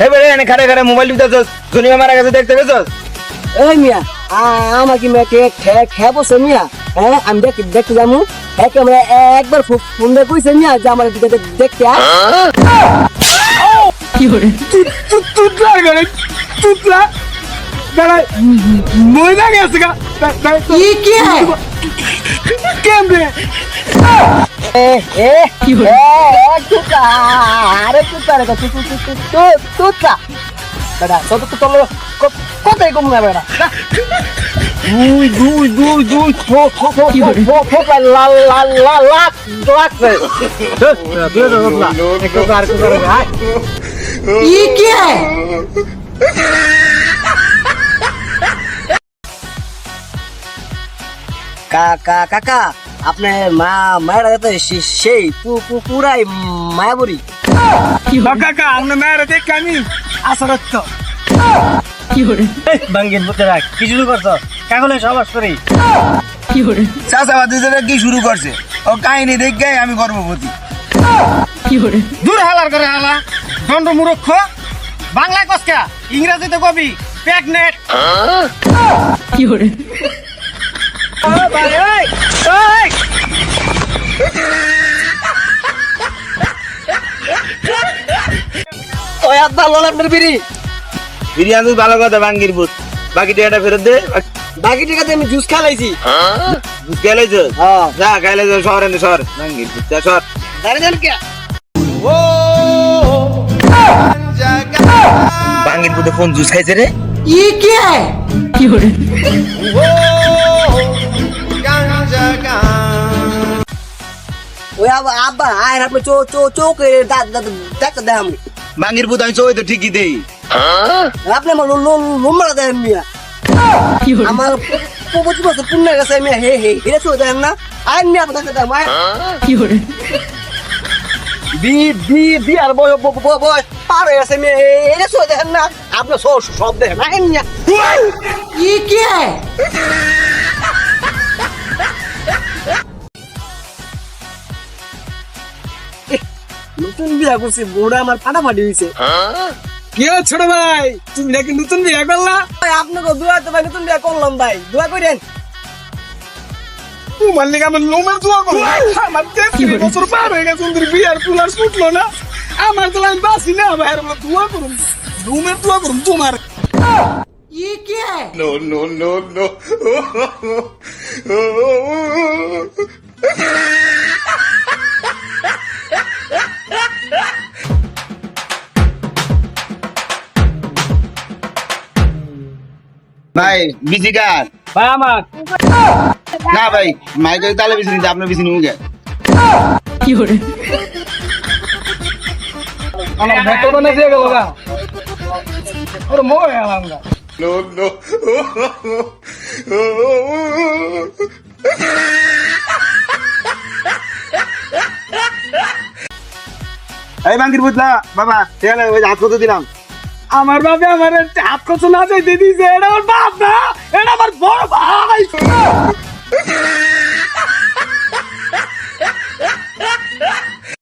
এবারে এনে খাড়ে খাড়ে মোবাইল টিপতেছস জনিমা মারা গেছে দেখতে গেছস এই মিয়া আ- আমাকে মিয়া কে খে- খেয়ে বসে মিয়া? হ্যাঁ আমি দেখ দেখতে যাব। একে আমরা একবার ফোন দিয়ে কইছে মিয়া যে আমার দিকে দেখ- দেখতে আয়। তুতলা গেলে তুতলা দাঁড়া মজা গেছে গা। কি কি? কেমনে? কি আরে তুতা রে তুতা বেটা সত তো তোর কোথায় কম না বেটা দুই দুই দুই দুই খো খো খো খো খো লা লা লা লা লাখ রে আর কোথায় ভাই ই কাকা কাকা আপনার মা মায়ের কাছে সেই পু- পু- পুরাই মায়াবরি কাকা আমরা মেয়েরা দেখে আমি। আসরত্ব বাঙ্গির বুতে রাখ কি শুরু করছ? কাকলে সবাস করি। চাচাবাদ কি শুরু করছে? ও কাহিনী দেখে আমি গর্ভবতী। দূর হালার করে হালা। দণ্ড মূর্খ বাংলা কসকা ইংরেজিতে কবি। কি প্রেগনেট এত ভালো ভালো কথা বাঙ্গির বুথ বাকি টাকাটা ফেরত দে। বাকি টাকাতে আমি জুস খালাইছি। জুস হ্যাঁ। যা খালাইছো শহর এনে শহর বাঙ্গির যা শহর দাঁড়িয়ে যান কে? ও বাঙ্গির ফোন জুস খাইছে রে? ই কে? কি হরে ওই আব্বা আয় আপনি চো চো চো করে দাঁত দাঁত দেখ দেখ আমি বাঙির বুধ আমি চোখে তো ঠিকই দেই। হ্যাঁ? আপনি আমার লোম মারা দেন মিয়া। আমার পঁচিশ বছর পুণ্যের কাছে মিয়া হে হে এটা চোখে দেন না। আর মিয়া আপনার কাছে দাম কি করে B B B R boy boy পার হয়ে গেছে মেয়ে এটা চোখে দেখেন না। আপনার সব দেখেন না মিয়া। কি কে? নতুন বিয়া করছি বউটা আমার ফাটাফাটি হয়েছে কি হলো ছোট ভাই তুমি নাকি নতুন বিয়ে করলা ভাই আপনাকে দোয়া তো ভাই নতুন বিয়া করলাম ভাই দোয়া করেন তোমার লেগে আমার লোমের দোয়া করো আমার তেত্রিশ বছর পার হয়ে গেছে তোর বিয়ার কুলার ছুটলো না আমার তো আমি বাসি না ভাই আর দোয়া করুন লোমের দোয়া করুন তোমার ये क्या है ভাই বিজি কার? ভাই আমার। না ভাই মাইকে তালে বিছি নিতে আপনার বিছি নিমুকে আমার ভেতর না দিয়ে গেল না ওর মোয় আলাম না এই বাঙ্গির বুতলা বাবা ঠিক আছে ওই হাত কত দিলাম? আমার বাবা আমার হাত কত না যাইতে দিদি এটা আমার বাপ না।